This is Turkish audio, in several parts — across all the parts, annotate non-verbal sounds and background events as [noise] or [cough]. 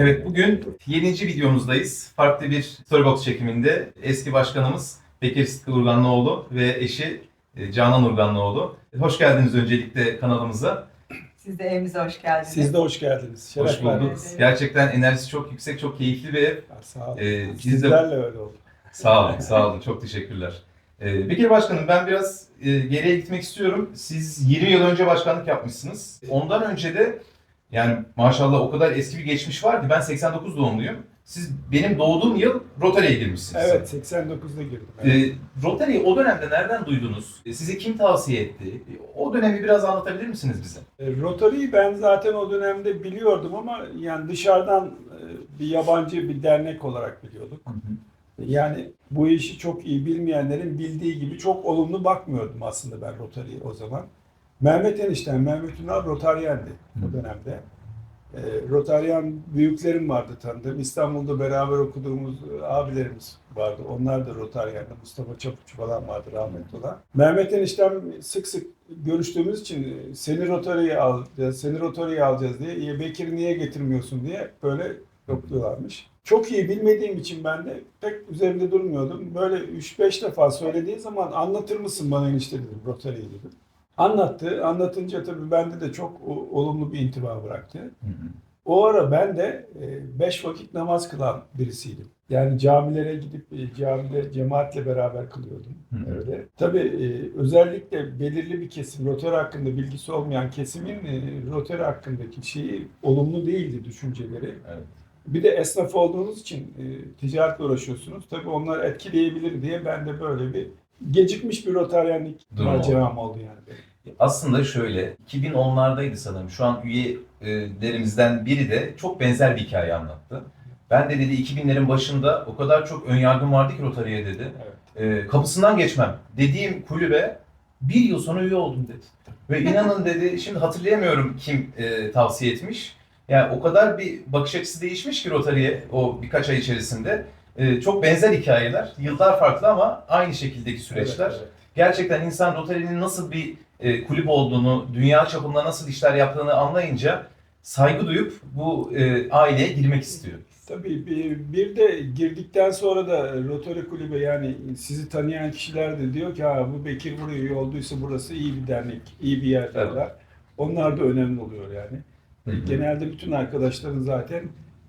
Evet bugün 7. videomuzdayız. Farklı bir Storybox çekiminde eski başkanımız Bekir Sıtkı Urganlıoğlu ve eşi e, Canan Urganlıoğlu. Hoş geldiniz öncelikle kanalımıza. Siz de evimize hoş geldiniz. Siz de hoş geldiniz. Şeref Hoş bulduk. verdiniz. Gerçekten enerjisi çok yüksek, çok keyifli bir ev. Sağ olun. Ee, biz de Sizlerle öyle oldu. Sağ olun, sağ olun. Çok teşekkürler. Ee, Bekir Başkanım ben biraz e, geriye gitmek istiyorum. Siz 20 yıl önce başkanlık yapmışsınız. Ondan önce de yani maşallah o kadar eski bir geçmiş var ki ben 89 doğumluyum. Siz benim doğduğum yıl Rotary'e girmişsiniz. Evet 89'da girdim. Evet. Ee, Rotary'yi o dönemde nereden duydunuz? Ee, Size kim tavsiye etti? Ee, O dönemi biraz anlatabilir misiniz bize? E, Rotary'yi ben zaten o dönemde biliyordum ama yani dışarıdan e, bir yabancı bir dernek olarak biliyorduk. Yani bu işi çok iyi bilmeyenlerin bildiği gibi çok olumlu bakmıyordum aslında ben Rotary'ye o zaman. Mehmet enişten, Mehmet Ünal Rotaryendi o dönemde. E, Rotaryen büyüklerim vardı tanıdığım. İstanbul'da beraber okuduğumuz e, abilerimiz vardı. Onlar da Rotaryen'de. Mustafa Çapukçu falan vardı rahmetli olan. Mehmet eniştem sık sık görüştüğümüz için e, seni Rotary'ye alacağız, seni Rotary'ye alacağız diye, "Ya Bekir niye getirmiyorsun diye böyle yokluyorlarmış. Çok iyi bilmediğim için ben de pek üzerinde durmuyordum. Böyle 3-5 defa söylediği zaman anlatır mısın bana enişte dedim Rotary'yi dedim. Anlattı. Anlatınca tabii bende de çok olumlu bir intiba bıraktı. O ara ben de e, beş vakit namaz kılan birisiydim. Yani camilere gidip e, camide cemaatle beraber kılıyordum. Hı hı. Öyle. Tabii e, özellikle belirli bir kesim, Rotary hakkında bilgisi olmayan kesimin Rotary hakkındaki şeyi olumlu değildi düşünceleri. Evet. Bir de esnaf olduğunuz için ticaretle uğraşıyorsunuz. Tabii onlar etkileyebilir diye ben de böyle bir gecikmiş bir rotaryenlik maceram oldu yani. benim. Aslında şöyle, 2010'lardaydı sanırım. Şu an üyelerimizden biri de çok benzer bir hikaye anlattı. Ben de dedi 2000'lerin başında o kadar çok önyargım vardı ki Rotary'e dedi. Evet. Ee, kapısından geçmem dediğim kulübe bir yıl sonra üye oldum dedi. Ve inanın dedi, şimdi hatırlayamıyorum kim e, tavsiye etmiş. Yani o kadar bir bakış açısı değişmiş ki Rotary'e o birkaç ay içerisinde. E, çok benzer hikayeler. Yıllar farklı ama aynı şekildeki süreçler. Evet, evet. gerçekten insan Rotary'nin nasıl bir e, kulüp olduğunu, dünya çapında nasıl işler yaptığını anlayınca saygı duyup bu e, aileye girmek istiyor. Tabii bir, bir de girdikten sonra da Rotary Kulübe yani sizi tanıyan kişiler de diyor ki ha bu Bekir buraya üye olduysa burası iyi bir dernek, iyi bir yer diyorlar. Onlar da önemli oluyor yani. Hı hı. Genelde bütün arkadaşların zaten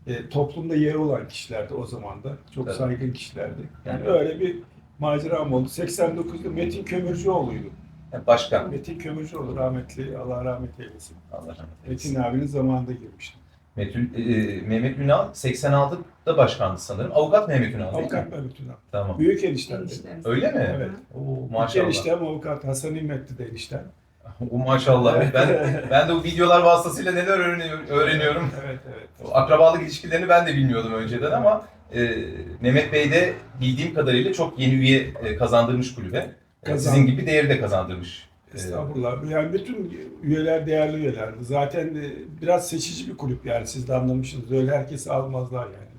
e, toplumda yeri olan kişilerdi o zaman da. Çok Tabii. saygın kişilerdi. Yani Hı. öyle bir maceram oldu. 89'da Metin Kömürcüoğlu'ydu. Yani başkan. Metin Kömürcüoğlu rahmetli, Allah rahmet eylesin. Allah rahmet Metin eylesin. abinin zamanında girmiştim. Metin, e, Mehmet Ünal 86'da başkandı sanırım. Avukat Mehmet Ünal değil mi? Avukat Mehmet Ünal. Tamam. Büyük eniştem. benim. Eniştemiz. Öyle mi? Evet. Oo, maşallah. eniştem avukat Hasan İmmetli de eniştem. [laughs] O maşallah. Ben [laughs] ben de bu videolar vasıtasıyla neler öğreniyorum. öğreniyorum. Evet evet. O akrabalık ilişkilerini ben de bilmiyordum önceden ama e, Mehmet Bey de bildiğim kadarıyla çok yeni üye e, kazandırmış kulübe. E, Kazan- Sizin gibi değeri de kazandırmış. E, Estağfurullah. Yani bütün üyeler değerli üyelerdi. Zaten de biraz seçici bir kulüp yani siz de anlamışsınız. Öyle herkesi almazlar yani.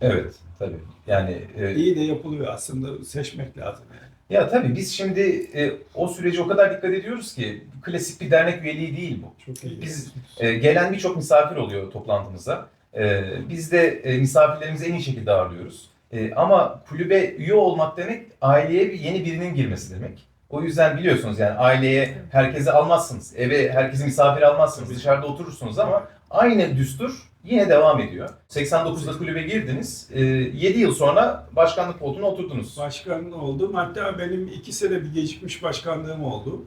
Evet, tabii. Yani e, İyi de yapılıyor aslında. Seçmek lazım yani. ya tabii biz şimdi e, o sürece o kadar dikkat ediyoruz ki klasik bir dernek üyeliği değil bu. Çok iyi. Biz e, gelen birçok misafir oluyor toplantımıza. E, biz de e, misafirlerimizi en iyi şekilde ağırlıyoruz. E, ama kulübe üye olmak demek aileye bir yeni birinin girmesi demek. O yüzden biliyorsunuz yani aileye herkesi almazsınız. Eve herkesi misafir almazsınız. Dışarıda oturursunuz ama aynı düstur yine devam ediyor. 89'da kulübe girdiniz. E, 7 yıl sonra başkanlık koltuğuna oturdunuz. Başkan oldum. Hatta benim iki sene bir gecikmiş başkanlığım oldu.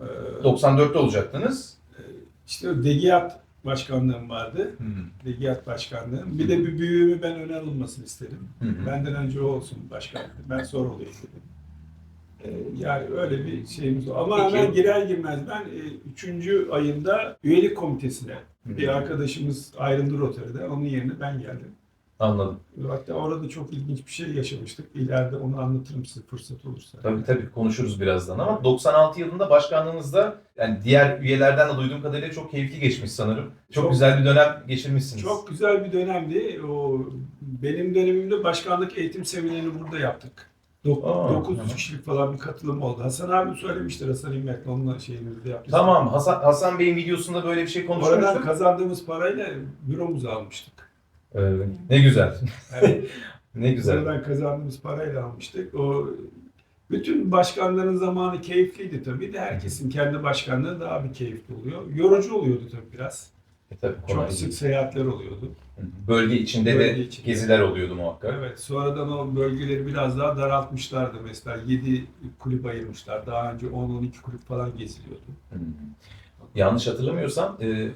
Ee, 94'te olacaktınız. işte Degiyat başkanlığım vardı. Hı Degiyat başkanlığım. Bir de bir büyüğümü ben öne alınmasını istedim. hı. hı. Benden önce o olsun başkan. Ben sonra olayım dedim. Ee, yani öyle bir şeyimiz var. Ama Peki. hemen girer girmez ben e, üçüncü ayında üyelik komitesine Hı. bir arkadaşımız ayrıldı Rotary'de. Onun yerine ben geldim. Anladım. Hatta orada çok ilginç bir şey yaşamıştık. İleride onu anlatırım size fırsat olursa. Tabii tabii konuşuruz birazdan ama 96 yılında başkanlığınızda yani diğer üyelerden de duyduğum kadarıyla çok keyifli geçmiş sanırım. Çok, Çok- güzel bir dönem geçirmişsiniz. Çok güzel bir dönemdi. O benim dönemimde başkanlık eğitim seminerini burada yaptık. Aa, 900 tamam. kişilik falan bir katılım oldu. Hasan abi söylemiştir Hasan İlmek'le onunla şeyimizde yaptık. Tamam Hasan, Hasan Bey'in videosunda böyle bir şey Oradan konuşmuştuk. kazandığımız parayla büromuzu almıştık. Ee, ne güzel. Yani [laughs] ne güzel. Oradan kazandığımız parayla almıştık. O bütün başkanların zamanı keyifliydi tabii de herkesin kendi başkanlığı daha bir keyifli oluyor. Yorucu oluyordu tabii biraz. E, tabii, Çok sık seyahatler oluyordu. Bölge içinde Bölge de içinde. geziler oluyordu muhakkak. Evet, sonradan o bölgeleri biraz daha daraltmışlardı. Mesela 7 kulüp ayırmışlar. Daha önce 10-12 kulüp falan geziliyordu. Hmm. Yanlış hatırlamıyorsam e,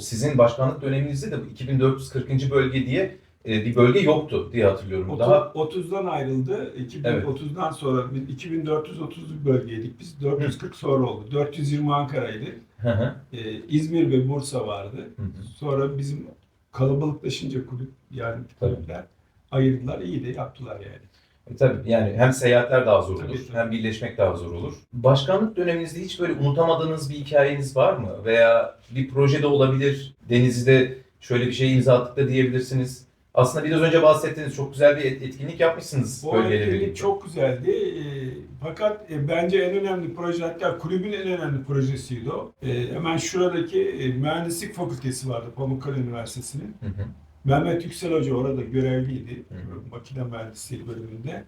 sizin başkanlık döneminizde de bu 2440. bölge diye e, bir bölge yoktu diye hatırlıyorum. Otuz- Daha 30'dan ayrıldı. Evet. 2030'dan sonra biz 2430 bölgeydik. Biz 440 sonra oldu. 420 Ankara'ydı. Hı hı, Ee, İzmir ve Bursa vardı. hı hı. Sonra bizim kalabalıklaşınca kulüp yani kulüpler ayırdılar. İyi de yaptılar yani. E, tabii yani hem seyahatler daha zor olur Tabii, hem birleşmek daha zor olur. Başkanlık döneminizde hiç böyle unutamadığınız bir hikayeniz var mı? Veya bir projede olabilir, Denizli'de şöyle bir şey imza attık da diyebilirsiniz. Aslında biraz önce bahsettiğiniz çok güzel bir et- etkinlik yapmışsınız Bu bölgeyle etkinlik birlikte. çok güzeldi. Ee, fakat e, bence en önemli proje hatta kulübün en önemli projesiydi o. Ee, hemen şuradaki e, mühendislik fakültesi vardı Pamukkale Üniversitesi'nin. Hı hı. Mehmet Yüksel Hoca orada görevliydi. Hı. Makine mühendisliği bölümünde.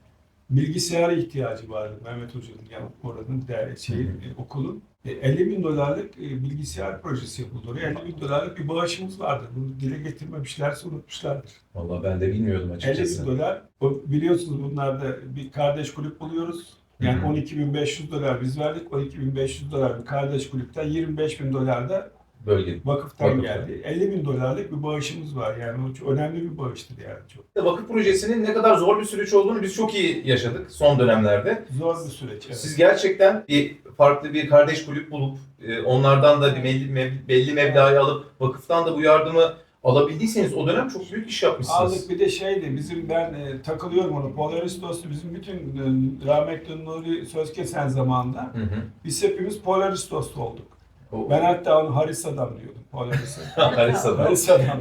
Bilgisayara ihtiyacı vardı Mehmet Hoca'nın yani oranın değerli şeyin, Hı e, okulun. E, 50 bin dolarlık e, bilgisayar projesi yapıldı oraya. 50 bin dolarlık bir bağışımız vardı. Bunu dile getirmemişlerse unutmuşlardır. Vallahi ben de bilmiyordum 50 açıkçası. bin dolar. O, biliyorsunuz bunlarda bir kardeş kulüp buluyoruz. Yani Hı hı. 12.500 dolar biz verdik. 12.500 dolar bir kardeş kulüpten 25 bin dolar da Bölge. vakıftan Vakıftan. geldi. 50 bin dolarlık bir bağışımız var. Yani o çok önemli bir bağıştır yani çok. Vakıf projesinin ne kadar zor bir süreç olduğunu biz çok iyi yaşadık son dönemlerde. Zor bir süreç. Evet. Siz gerçekten bir farklı bir kardeş kulüp bulup e, onlardan da bir belli, belli meblağı alıp vakıftan da bu yardımı alabildiyseniz o dönem çok büyük iş yapmışsınız. Aldık bir de şeydi bizim ben e, takılıyorum onu. Polaris dostu bizim bütün e, rahmetli Nuri Sözkesen zamanında Hı hı. biz hepimiz Polaris dostu olduk. Ben hatta onu Harisa'dan diyordum. Polaris'a. Harisa'dan. Harisa'dan.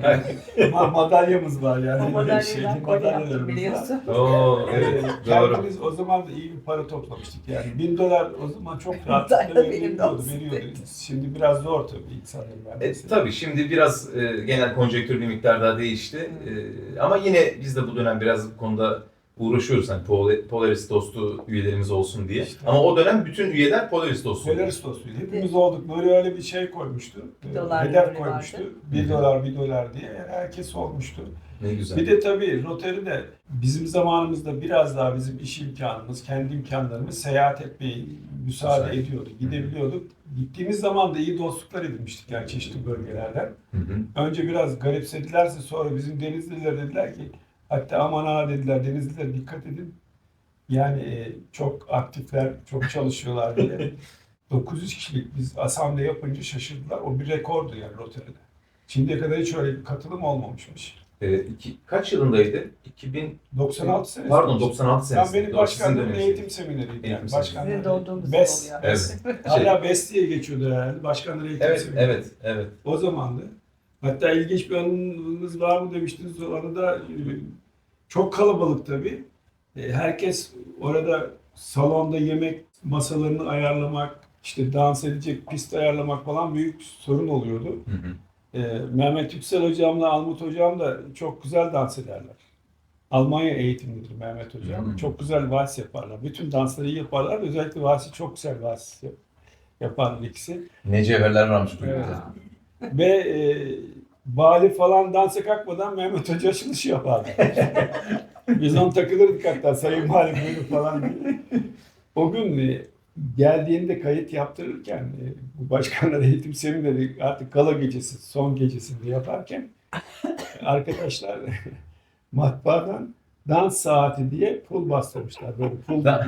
Ma- madalyamız var yani. O madalyadan kolye yaptım biliyorsun. Oo, evet, doğru. Kendimiz o zaman da iyi bir para toplamıştık yani. Bin dolar o zaman çok [laughs] rahat de veriyordu, veriyordu. Şimdi biraz zor tabii insanların E, tabii şimdi biraz e, genel konjektür bir miktar daha değişti. E, ama yine biz de bu dönem biraz bu konuda uğraşıyoruz. Hani Pol- Polaris dostu üyelerimiz olsun diye. İşte. Ama o dönem bütün üyeler Polaris dostu. Polaris dostuydu. Hepimiz olduk. Nuri öyle bir şey koymuştu. Ee, Dolar Hedef Nuri koymuştu. vardı. Bir dolar, bir dolar diye. Yani herkes olmuştu. Ne güzel. Bir de tabii Rotary de bizim zamanımızda biraz daha bizim iş imkanımız, kendi imkanlarımız seyahat etmeye müsaade Güzel. ediyordu. Gidebiliyorduk. Gittiğimiz zaman da iyi dostluklar edinmiştik yani çeşitli bölgelerden. Hı hı. Önce biraz garipsedilerse sonra bizim Denizliler dediler ki hatta aman ha dediler Denizliler dikkat edin. Yani e, çok aktifler, çok çalışıyorlar diye. [laughs] 900 kişilik biz asamble yapınca şaşırdılar. O bir rekordu yani Rotary'de. Şimdiye kadar hiç öyle bir katılım olmamışmış. E, iki, kaç yılındaydı? 2000 96 senesi. Pardon 96 Ben senesi. benim Doğru, sizin başkanlığım eğitim semineriydi. Eğitim Yani. doğduğunuz yıl BES. oluyor. Evet. [laughs] Hala BES diye geçiyordu herhalde. Başkanlar eğitim Evet, semineri. evet, evet. O zamandı. Hatta ilginç bir anınız var mı demiştiniz. O anıda e, çok kalabalık tabii. E, Herkes orada salonda yemek masalarını ayarlamak, işte dans edecek pist ayarlamak falan büyük sorun oluyordu. Hı hı. E, Mehmet Yüksel hocamla Almut hocam da çok güzel dans ederler. Almanya eğitimlidir Mehmet hocam. Hmm. Çok güzel vals yaparlar. Bütün dansları iyi yaparlar. Özellikle valsi çok güzel vals yap- yaparlar ikisi. Ne cevherler varmış bu Evet. Ve e, Bali falan dansa kalkmadan Mehmet Hoca açılışı yapardı. [laughs] Biz onu takılırdık hatta Sayın Bali buyurun falan diye. O gün e, geldiğinde kayıt yaptırırken e, bu başkanlar eğitim semineri artık gala gecesi son gecesinde yaparken arkadaşlar [laughs] matbaadan dans saati diye pul bastırmışlar. Böyle pul Da-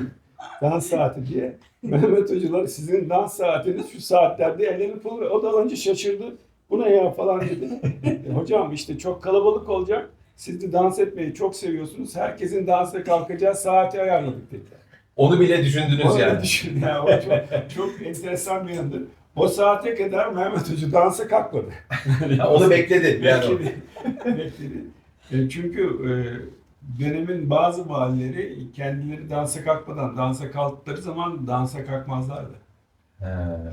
dans saati diye. Mehmet hocalar sizin dans saatiniz şu saatlerde ellerini pul o da önce şaşırdı. Bu ne ya falan dedi. E, hocam işte çok kalabalık olacak. Siz de dans etmeyi çok seviyorsunuz. Herkesin dansa kalkacağı saati ayarladık dediler. Onu bile düşündünüz Onu yani. düşün ya. O çok, çok enteresan bir yandır. O saate kadar Mehmet Hoca dansa kalkmadı. [laughs] Ya Onu bekledi. Bekledi. Bekledi. E, çünkü e, dönemin bazı valileri kendileri dansa kalkmadan dansa kalktıkları zaman dansa kalkmazlardı. He,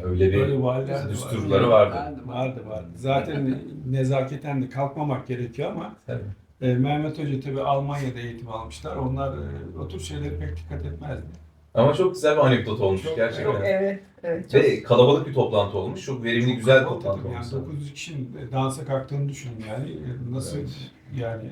öyle bir Böyle valiler de düsturları vardı. Vardı vardı. Zaten nezaketen de kalkmamak gerekiyor ama Tabii. e, Mehmet Hoca tabii Almanya'da eğitim almışlar. Onlar e, o tür şeylere pek dikkat etmezdi. Ama çok güzel bir anekdot olmuş Çok- gerçekten. Çok evet. Evet. Çok, Ve kalabalık bir toplantı olmuş. Çok verimli, güzel bir Kalabalık toplantı olmuş. Yani 900 kişinin dansa kalktığını düşünün yani. E, Nasıl Evet. yani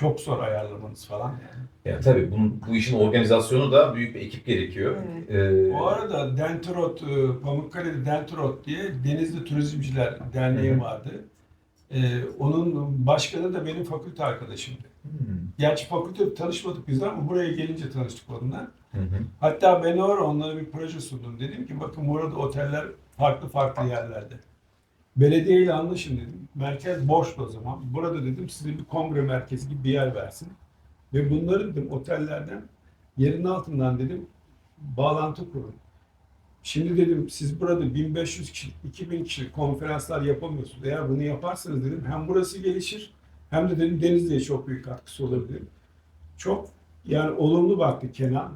çok zor ayarlamanız falan yani. Ya tabii bunun, bu işin organizasyonu da büyük bir ekip gerekiyor. Evet. Ee, Bu arada Dentrot, e, Pamukkale'de Dentrot diye Denizli Turizmciler Derneği Hı vardı. E, onun başkanı da benim fakülte arkadaşımdı. hmm, Gerçi fakülte tanışmadık biz ama buraya gelince tanıştık onunla. hı hı. Hatta ben orada onlara bir proje sundum. Dedim ki bakın burada oteller farklı farklı yerlerde. Belediye ile anlaşın dedim. Merkez boştu o zaman. Burada dedim size bir kongre merkezi gibi bir yer versin. Ve bunları dedim otellerden yerin altından dedim bağlantı kurun. Şimdi dedim siz burada 1500 kişi, 2000 kişi konferanslar yapamıyorsunuz. Eğer bunu yaparsanız dedim hem burası gelişir hem de dedim Denizli'ye çok büyük katkısı olabilir. Çok yani olumlu baktı Kenan.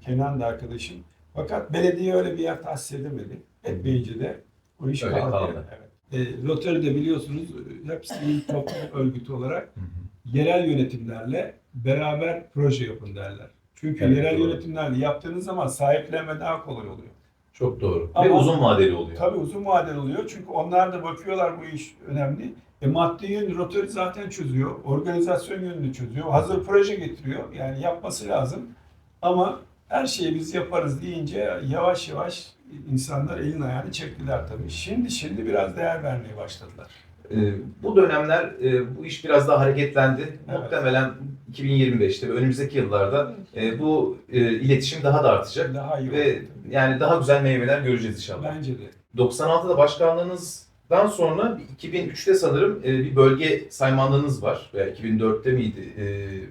Kenan da arkadaşım. Fakat belediye öyle bir yer tahsis edemedi. Etmeyince de o iş Öyle kaldı. kaldı. Evet. E, Rotary'de biliyorsunuz hepsi bir [laughs] toplum örgütü olarak yerel yönetimlerle beraber proje yapın derler. Çünkü Evet, yerel doğru. yönetimlerle yaptığınız zaman sahiplenme daha kolay oluyor. Çok doğru. Ve Ama- uzun vadeli oluyor. Tabii uzun vadeli oluyor çünkü onlar da bakıyorlar bu iş önemli. E maddi yön Rotary zaten çözüyor. Organizasyon yönünü çözüyor. Hazır proje getiriyor. Yani yapması lazım. Ama her şeyi biz yaparız deyince yavaş yavaş insanlar elin ayağını çektiler tabii. Şimdi şimdi biraz değer vermeye başladılar. Ee, bu dönemler e, bu iş biraz daha hareketlendi. Muhtemelen 2025'te ve önümüzdeki yıllarda e, bu e, iletişim daha da artacak. Daha iyi Ve oldu yani daha güzel meyveler göreceğiz inşallah. Bence de. 96'da başkanlığınızdan sonra 2003'te sanırım e, bir bölge saymanlığınız var. Veya 2004'te miydi? E,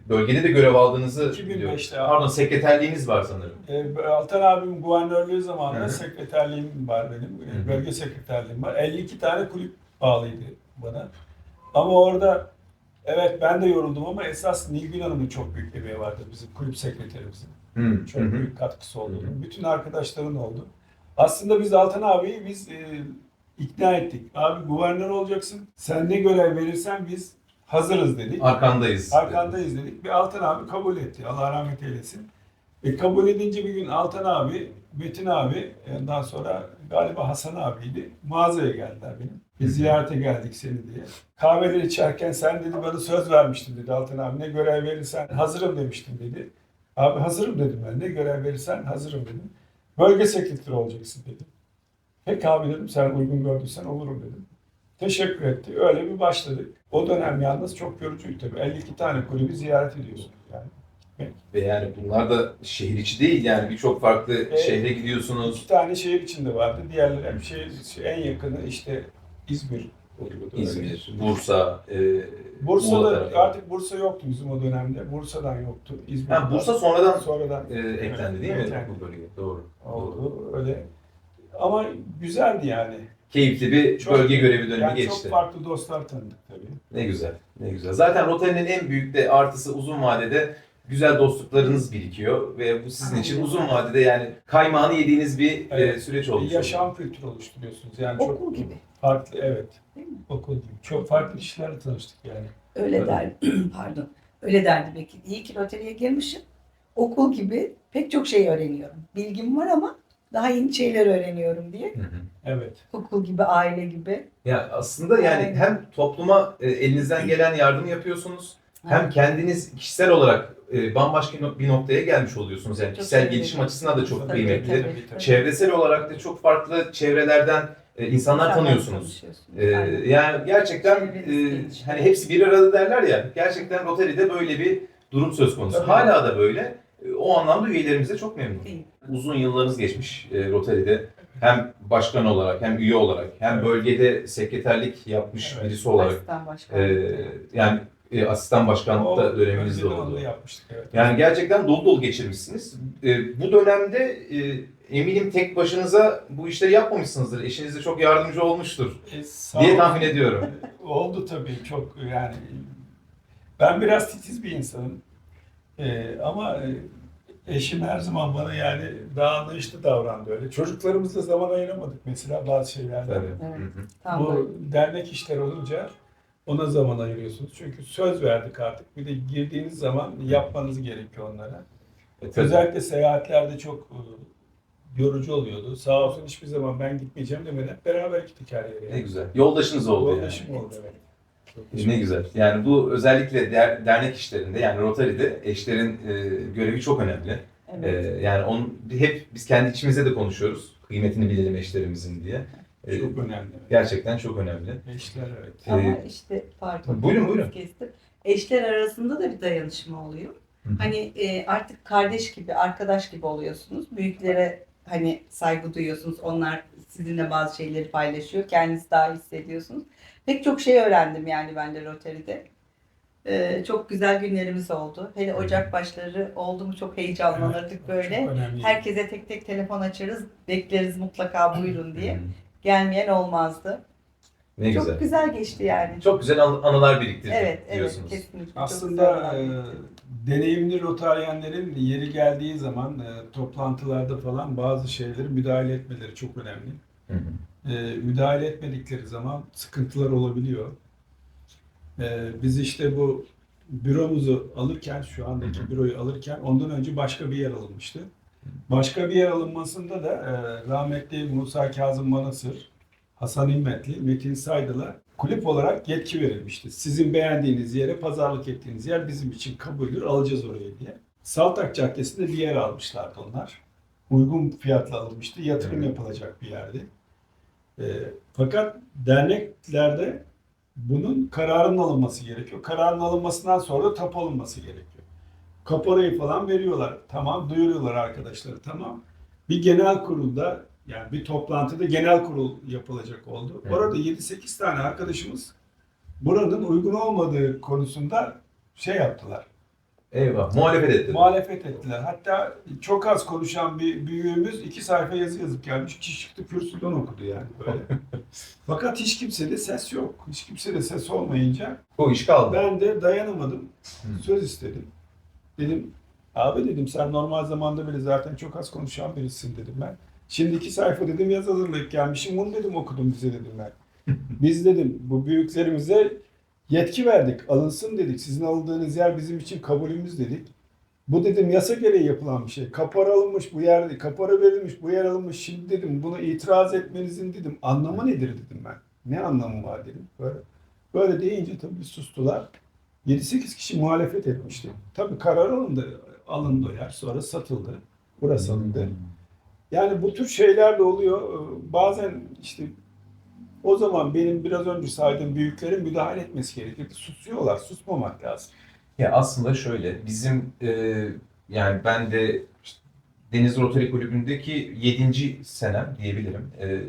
bölgede de görev aldığınızı 2005'te biliyorum. abi. Pardon sekreterliğiniz var sanırım. E, Altan abim guvernörlüğü zamanında hı. sekreterliğim var benim. E, Hı hı. Bölge sekreterliğim var. 52 tane kulüp bağlıydı bana. Ama orada evet ben de yoruldum ama esas Nilgün Hanım'ın çok büyük emeği vardı bizim kulüp sekreterimizin. Hı, Çok büyük katkısı oldu. Hı hı. Bütün arkadaşların oldu. Aslında biz Altan abiyi biz e, ikna ettik. Abi guvernör olacaksın. Sen ne görev verirsen biz hazırız dedik. Arkandayız. Arkandayız dedik. Bir Altan abi kabul etti. Allah rahmet eylesin. E, kabul edince bir gün Altan abi, Metin abi, ondan sonra galiba Hasan abiydi. Mağazaya geldiler benim. Bir ziyarete geldik seni diye. Kahveleri içerken sen dedi bana söz vermiştin dedi Altan abi. Ne görev verirsen hazırım demiştin dedi. Abi hazırım dedim ben. Ne görev verirsen hazırım dedim. Bölge sekreteri olacaksın dedi. Peki abi dedim sen uygun gördüysen olurum dedim. Teşekkür etti. Öyle bir başladık. O dönem yalnız çok yorucuydu tabii. 52 tane kulübü ziyaret ediyorsun yani. Ve yani bunlar da şehir içi değil yani birçok farklı Evet. şehre gidiyorsunuz. İki tane şehir içinde vardı. Diğerleri hep şehir, en yakını işte İzmir oluyordu. öyle. İzmir, Bursa, e, Bursa'da artık Bursa yoktu bizim o dönemde. Bursa'dan yoktu. İzmir'den. Ha, Bursa sonradan sonradan e, eklendi değil mi eklendi. bu bölgeye? Doğru. Doğru. oldu. Öyle. Ama güzeldi yani. Keyifli bir Çok- bölge görevi dönemi Yani geçti. çok farklı dostlar tanıdık tabii. Ne güzel, ne güzel. Zaten Rotary'nin en büyük de artısı uzun vadede güzel dostluklarınız birikiyor ve bu sizin için uzun vadede yani kaymağını yediğiniz bir Evet. e, süreç Bir olmuş. yaşam kültürü oluşturuyorsunuz. Yani okul çok gibi. farklı evet. Değil mi? Okul gibi. Çok farklı kişilerle tanıştık yani. Öyle Evet. der, [clears throat] pardon. Öyle derdi belki. İyi ki loteriye girmişim. Okul gibi pek çok şey öğreniyorum. Bilgim var ama daha yeni şeyler öğreniyorum diye. Hı hı. Evet. Okul gibi, aile gibi. Ya aslında yani Aynen. hem topluma e, elinizden gelen yardımı yapıyorsunuz hem kendiniz kişisel olarak e, bambaşka no- bir noktaya gelmiş oluyorsunuz. Yani Çok kişisel önemli. gelişim açısından da çok Tabii, kıymetli. tabii, tabii, tabii. Çevresel olarak da çok farklı çevrelerden e, insanlar tanıyorsunuz. tanışıyorsunuz. Ee, Aynen. yani gerçekten e, hani hepsi bir arada derler ya. Gerçekten Rotary'de böyle bir durum söz konusu. Hala da böyle. E, O anlamda üyelerimiz de çok memnun. Değil. Uzun yıllarınız geçmiş e, Rotary'de. Hem başkan olarak hem üye olarak hem bölgede sekreterlik yapmış Evet. birisi olarak. Asistan başkan. e, yani e, asistan başkanlık da O döneminiz de önceden oldu. onu yapmıştık evet. Yani gerçekten dolu dolu geçirmişsiniz. E, bu dönemde e, eminim tek başınıza bu işleri yapmamışsınızdır. Eşiniz de çok yardımcı olmuştur E, sağ diye tahmin ediyorum. [laughs] Oldu tabii çok yani. Ben biraz titiz bir insanım. Ee, ama e, eşim her zaman bana yani daha anlayışlı davrandı öyle. Çocuklarımızla zaman ayıramadık mesela bazı şeylerde. Tabii. Evet. Böyle. Bu dernek işler olunca ona zaman ayırıyorsunuz. Çünkü söz verdik artık. Bir de girdiğiniz zaman yapmanız gerekiyor onlara. E, tabii. Özellikle seyahatlerde çok e, yorucu oluyordu. Sağ olsun hiçbir zaman ben gitmeyeceğim demeden beraber gittik her yere. Ne güzel. Yoldaşınız oldu yani. Yoldaşım oldu evet. E, Ne güzel. Yani bu özellikle der- dernek işlerinde yani Rotary'de eşlerin e, görevi çok önemli. Evet. E, yani onun hep biz kendi içimizde de konuşuyoruz. Kıymetini bilelim eşlerimizin diye. E, Çok önemli. gerçekten çok önemli. Eşler evet. Ama Ee, işte pardon. buyurun, buyurun. Kestim. Eşler arasında da bir dayanışma oluyor. Hı. Hani e, artık kardeş gibi, arkadaş gibi oluyorsunuz. Büyüklere hani saygı duyuyorsunuz. Onlar sizinle bazı şeyleri paylaşıyor. Kendinizi daha hissediyorsunuz. Pek çok şey öğrendim yani ben de Rotary'de. E, çok güzel günlerimiz oldu. Hele Ocak başları oldu mu çok heyecanlanırdık böyle. Çok. Herkese tek tek telefon açarız. Bekleriz mutlaka buyurun diye. Gelmeyen olmazdı. Ne çok güzel. güzel geçti yani. Çok güzel an- anılar biriktirdik Evet, evet diyorsunuz. kesinlikle. Çok Aslında e, deneyimli rotaryenlerin yeri geldiği zaman e, toplantılarda falan bazı şeyleri müdahale etmeleri çok önemli. Hı hı. E, müdahale etmedikleri zaman sıkıntılar olabiliyor. E, biz işte bu büromuzu alırken, şu andaki büroyu alırken ondan önce başka bir yer alınmıştı. Başka bir yer alınmasında da e, rahmetli Musa Kazım Manasır, Hasan İmmetli, Metin Saydıl'a kulüp olarak yetki verilmişti. Sizin beğendiğiniz yere pazarlık ettiğiniz yer bizim için kabuldür, alacağız orayı diye. Saltak Caddesi'nde bir yer almışlardı onlar. Uygun fiyatla alınmıştı, yatırım Evet. yapılacak bir yerdi. E, fakat derneklerde bunun kararın alınması gerekiyor. Kararın alınmasından sonra da tapu alınması gerekiyor. Kaporayı falan veriyorlar. Tamam duyuruyorlar arkadaşları tamam. Bir genel kurulda yani bir toplantıda genel kurul yapılacak oldu. Evet. Orada 7-8 tane arkadaşımız buranın uygun olmadığı konusunda şey yaptılar. Eyvah. Muhalefet ettiler. Muhalefet ettiler. Hatta çok az konuşan bir büyüğümüz iki sayfa yazı yazıp gelmiş. Kişi çıktı kürsüden okudu yani böyle. [laughs] Fakat hiç kimsede ses yok. Hiç kimsede ses olmayınca o iş kaldı. ben de dayanamadım. Hı. Söz istedim. Dedim abi dedim sen normal zamanda bile zaten çok az konuşan birisin dedim ben. Şimdi iki sayfa dedim yaz hazırlayıp gelmişim. Bunu dedim okudum bize dedim ben. [laughs] Biz dedim bu büyüklerimize yetki verdik. Alınsın dedik. Sizin alındığınız yer bizim için kabulümüz dedik. Bu dedim yasa gereği yapılan bir şey. Kapora alınmış bu yer, kapora verilmiş bu yer alınmış. Şimdi dedim bunu itiraz etmenizin dedim anlamı nedir dedim ben. Ne anlamı var dedim. Böyle, böyle deyince tabii sustular. 7-8 kişi muhalefet etmişti. Tabii karar alındı. Alındı yer. Sonra satıldı. Burası alındı. Yani bu tür şeyler de oluyor. Bazen işte o zaman benim biraz önce saydığım büyüklerin müdahale etmesi gerekirdi. Susuyorlar. Susmamak lazım. Ya aslında şöyle bizim e, yani ben de işte Deniz Rotary Kulübü'ndeki 7. senem diyebilirim. E,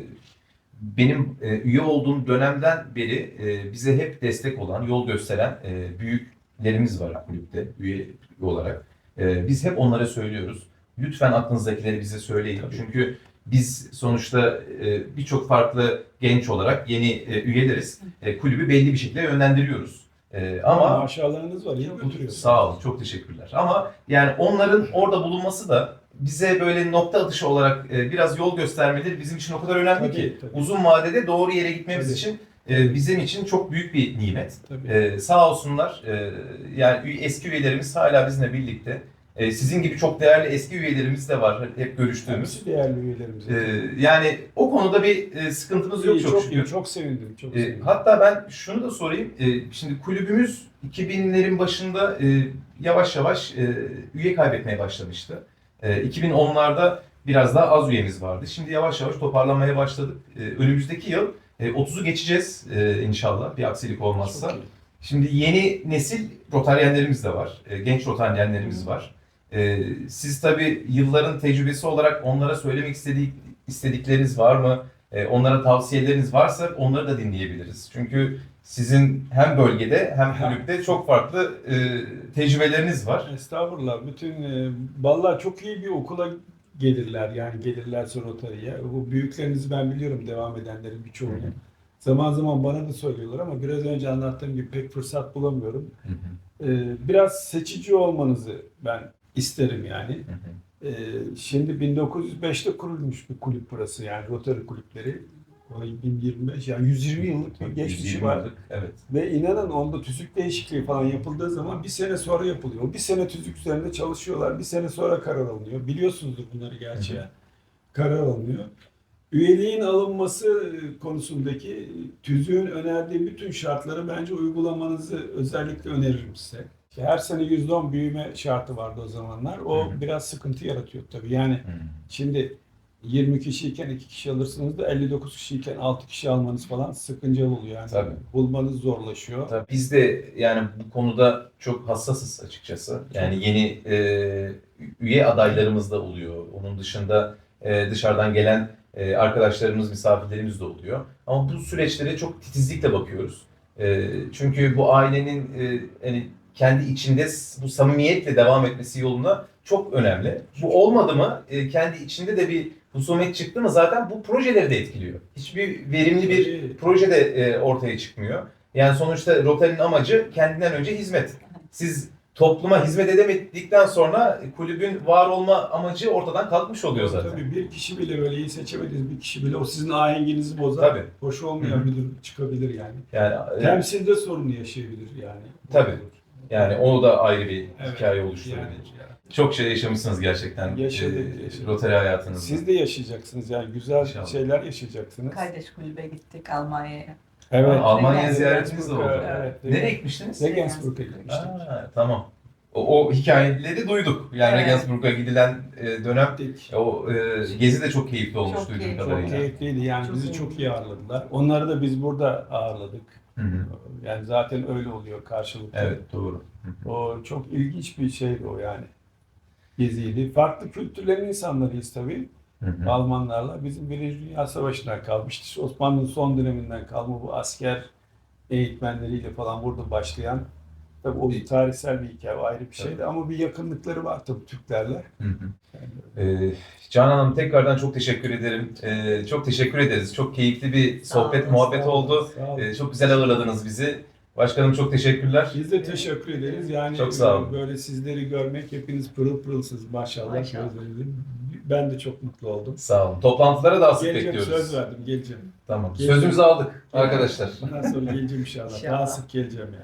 benim e, üye olduğum dönemden beri e, bize hep destek olan, yol gösteren e, büyüklerimiz var kulüpte üye olarak. E, biz hep onlara söylüyoruz. Lütfen aklınızdakileri bize söyleyin. Tabii. Çünkü biz sonuçta e, birçok farklı genç olarak yeni e, üyeleriz. E, kulübü belli bir şekilde yönlendiriyoruz. E, ama Maşallahınız var. iyi götürüyorsunuz. Sağ olun, çok teşekkürler. Ama yani onların orada bulunması da bize böyle nokta atışı olarak e, biraz yol göstermeleri bizim için o kadar önemli Tabii, ki tabii. uzun vadede doğru yere gitmemiz Tabii. için e, bizim için çok büyük bir nimet. Tabii. Sağ olsunlar. yani üye- eski üyelerimiz hala bizimle birlikte. E, sizin gibi çok değerli eski üyelerimiz de var hep görüştüğümüz. Hepsi değerli üyelerimiz. E, yani o konuda bir e, sıkıntımız yok İyi, çok, çok, şükür. iyi, çok sevindim. Çok E, sevindim. hatta ben şunu da sorayım. E, şimdi kulübümüz 2000'lerin başında e, yavaş yavaş e, üye kaybetmeye başlamıştı. E, 2010'larda biraz daha az üyemiz vardı. Şimdi yavaş yavaş toparlanmaya başladık. E, önümüzdeki yıl e, 30'u geçeceğiz e, inşallah bir aksilik olmazsa. Şimdi yeni nesil rotaryenlerimiz de var. E, genç rotaryenlerimiz var. E, siz tabii yılların tecrübesi olarak onlara söylemek istedik, istedikleriniz var mı? E, onlara tavsiyeleriniz varsa onları da dinleyebiliriz. Çünkü sizin hem bölgede hem kulüpte çok farklı e, tecrübeleriniz var. Estağfurullah. Bütün e, vallahi çok iyi bir okula gelirler yani gelirlerse Rotary'ye. Bu büyüklerinizi ben biliyorum devam edenlerin birçoğunu. Zaman zaman bana da söylüyorlar ama biraz önce anlattığım gibi pek fırsat bulamıyorum. Hı hı, Ee, biraz seçici olmanızı ben isterim yani. hı hı. Ee, şimdi 1905'te kurulmuş bir kulüp burası yani Rotary kulüpleri. O 1025 yani 120 yıllık bir geçmişi 120 var. Evet. Ve inanın onda tüzük değişikliği falan yapıldığı zaman bir sene sonra yapılıyor. Bir sene tüzük üzerinde çalışıyorlar. Bir sene sonra karar alınıyor. Biliyorsunuzdur bunları gerçi Hı hı. Karar alınıyor. Üyeliğin alınması konusundaki tüzüğün önerdiği bütün şartları bence uygulamanızı özellikle öneririm size. Her sene %10 büyüme şartı vardı o zamanlar. O Hı hı. biraz sıkıntı yaratıyor tabii. Yani Hı hı. Şimdi 20 kişiyken 2 kişi alırsınız da 59 kişiyken 6 kişi almanız falan sıkıncalı oluyor. Yani Tabii. bulmanız zorlaşıyor. Tabii biz de yani bu konuda çok hassasız açıkçası. Yani yeni e, üye adaylarımız da oluyor. Onun dışında e, dışarıdan gelen e, arkadaşlarımız, misafirlerimiz de oluyor. Ama bu süreçlere çok titizlikle bakıyoruz. E, çünkü bu ailenin e, hani kendi içinde bu samimiyetle devam etmesi yoluna çok önemli. Bu olmadı mı e, kendi içinde de bir husumet çıktı mı zaten bu projeleri de etkiliyor. Hiçbir verimli bir proje de e, ortaya çıkmıyor. Yani sonuçta Rotary'nin amacı kendinden önce hizmet. Siz topluma hizmet edemedikten sonra kulübün var olma amacı ortadan kalkmış oluyor zaten. Tabii bir kişi bile böyle iyi seçemediğiniz bir kişi bile o sizin ahenginizi bozar. Tabii. Hoş olmayan bir durum çıkabilir yani. Yani e, Temsilde sorun yaşayabilir yani. Tabii. Yani o da ayrı bir Evet. hikaye oluşturabilir. Yani, Çok şey yaşamışsınız gerçekten. Yaşadık, e, yaşadık. Rotary hayatınızda. siz de yaşayacaksınız yani güzel İnşallah. şeyler yaşayacaksınız. Kardeş kulübe gittik Almanya'ya. Evet. Almanya Evet. ziyaretiniz de oldu. Evet. Nereye gitmiştiniz? Regensburg'a gitmiştik. Aa, tamam. O, o hikayeleri duyduk. Yani Evet. Regensburg'a gidilen e, dönem Gittik. o e, gezi de çok keyifli olmuş Çok duyduğum keyifli. Çok kadarıyla. keyifliydi yani Çok bizi iyi. çok iyi ağırladılar. Onları da biz burada ağırladık. Hı hı. Yani zaten öyle oluyor karşılıklı. Evet doğru. Hı hı. O çok ilginç bir şeydi o yani. Geziydi. Farklı kültürlerin insanlarıyız tabii. Hı hı. Almanlarla. Bizim Birinci Dünya Savaşı'ndan kalmıştı. Osmanlı'nın son döneminden kalma bu asker eğitmenleriyle falan burada başlayan tabii o bir tarihsel bir hikaye ayrı bir şeydi ama bir yakınlıkları var tabii Türklerle. Hı hı. Yani Ee, Canan Hanım tekrardan çok teşekkür ederim. Ee, çok teşekkür ederiz. Çok keyifli bir sohbet, olun, muhabbet sağ oldu. sağ. Ee, çok güzel ağırladınız bizi. Başkanım çok teşekkürler. Biz de teşekkür ederiz. Yani Çok sağ olun. böyle sizleri görmek hepiniz pırıl pırılsınız maşallah. Maşallah. Ben de çok mutlu oldum. Sağ olun. Toplantılara daha sık Geleceğim bekliyoruz. söz verdim geleceğim. Tamam. Geleceğim. Sözümüzü aldık arkadaşlar. Bundan sonra geleceğim inşallah. İnşallah. Daha sık geleceğim yani.